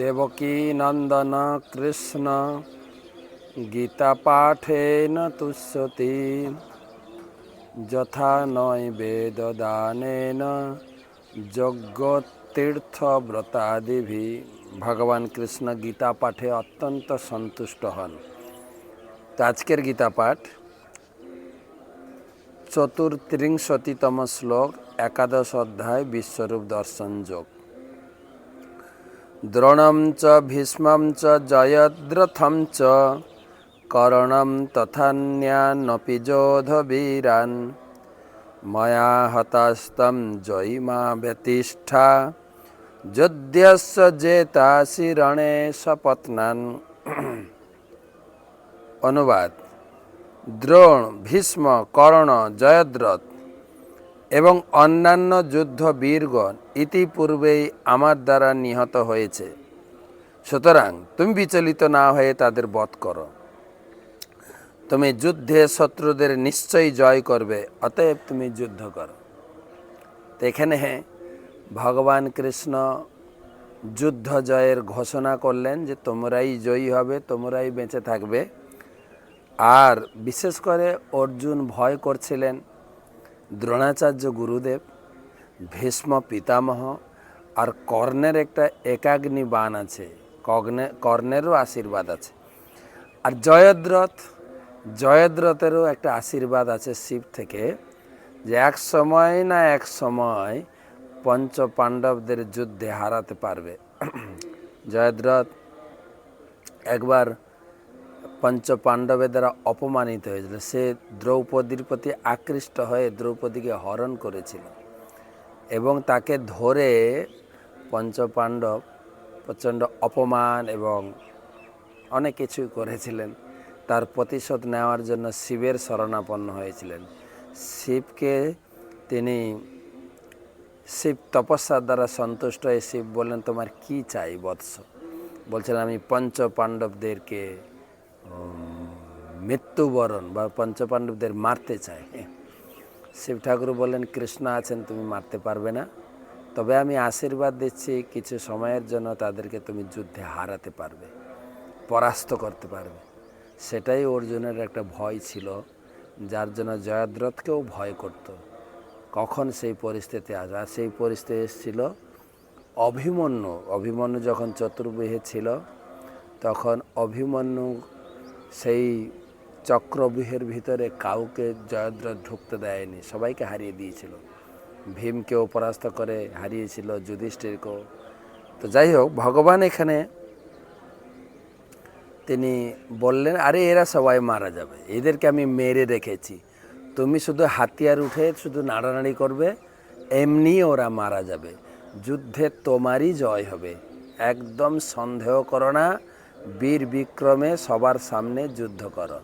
দেবকী নন্দন কৃষ্ণ গীতা পাঠেন তুষ্যতি। যথা নয় বেদদানেন যজ্ঞ তীর্থ ব্রতাদিভি ভগবান কৃষ্ণ গীতা পাঠে অত্যন্ত সন্তুষ্ট হন। আজকের গীতা পাঠ চতুর্ত্রিংশতিতম শ্লোক, একাদশ অধ্যায়, বিশ্বরূপ দর্শন যোগ। দ্রোণম চ, ভীষ্মম চ, জয়দ্রথম চ। করণম তথান্যানপি যোধবীরান। ময়া হতাস্তম জয়িমা ব্যতিষ্ঠা। যদ্যস্য জেতাসি রণে সপত্নান অনুবাদ। দ্রোণ, ভীষ্ম, কর্ণ, জয়দ্রথ। এবং অন্যান্য যুদ্ধ বীরগণ ইতিপূর্বেই আমার দ্বারা নিহত হয়েছে। সুতরাং তুমি বিচলিত না হয়ে তাদের বধ করো। তুমি যুদ্ধে শত্রুদের নিশ্চয়ই জয় করবে, অতএব তুমি যুদ্ধ করো। তো এখানে ভগবান কৃষ্ণ যুদ্ধ জয়ের ঘোষণা করলেন যে তোমরাই জয়ী হবে, তোমরাই বেঁচে থাকবে। আর বিশেষ করে অর্জুন ভয় করছিলেন দ্রোণাচার্য গুরুদেব, ভীষ্ম পিতামহ আর কর্ণের একটা একাগ্নি বান আছে কর্ণে কর্ণেরও আশীর্বাদ আছে। আর জয়দ্রথ, জয়দ্রথেরও একটা আশীর্বাদ আছে শিব থেকে যে এক সময় না এক সময় পঞ্চ পাণ্ডবদের যুদ্ধে হারাতে পারবে। জয়দ্রথ, একবার পঞ্চ পাণ্ডবের দ্বারা অপমানিত হয়েছিল। সে দ্রৌপদীর প্রতি আকৃষ্ট হয়ে দ্রৌপদীকে হরণ করেছিল এবং তাকে ধরে পঞ্চ পাণ্ডব প্রচণ্ড অপমান এবং অনেক কিছুই করেছিলেন। তার প্রতিশোধ নেওয়ার জন্য শিবের শরণাপন্ন হয়েছিলেন। শিবকে তিনি, শিব তপস্যার দ্বারা সন্তুষ্ট হয়ে শিব বললেন, তোমার কি চাই বৎস? বলছেন আমি পঞ্চ পাণ্ডবদেরকে মৃত্যুবরণ বা পঞ্চপাণ্ডবদের মারতে চাই শিব ঠাকুর বললেন, কৃষ্ণ আছেন, তুমি মারতে পারবে না। তবে আমি আশীর্বাদ দিচ্ছি, কিছু সময়ের জন্য তাদেরকে তুমি যুদ্ধে হারাতে পারবে, পরাস্ত করতে পারবে। সেটাই অর্জুনের একটা ভয় ছিল, যার জন্য জয়দ্রথকেও ভয় করত। কখন সেই পরিস্থিতি আসবে আর সেই পরিস্থিতি এসেছিল অভিমন্যু। অভিমন্যু যখন চতুর্ভুহে ছিল, তখন অভিমন্যু সেই চক্রব্যূহের ভিতরে কাউকে জয়দ্রথ ঢুকতে দেয়নি, সবাইকে হারিয়ে দিয়েছিল। ভীমকেও পরাস্ত করে হারিয়েছিল যুধিষ্ঠিরকেও। তো যাই হোক, ভগবান এখানে তিনি বললেন, আরে, এরা সবাই মারা যাবে। এদেরকে আমি মেরে রেখেছি তুমি শুধু হাতিয়ার উঠে শুধু নাড়ানাড়ি করবে, এমনি ওরা মারা যাবে। যুদ্ধে তোমারই জয় হবে। একদম সন্দেহ করো না বীর বিক্রমে সবার সামনে যুদ্ধ করো।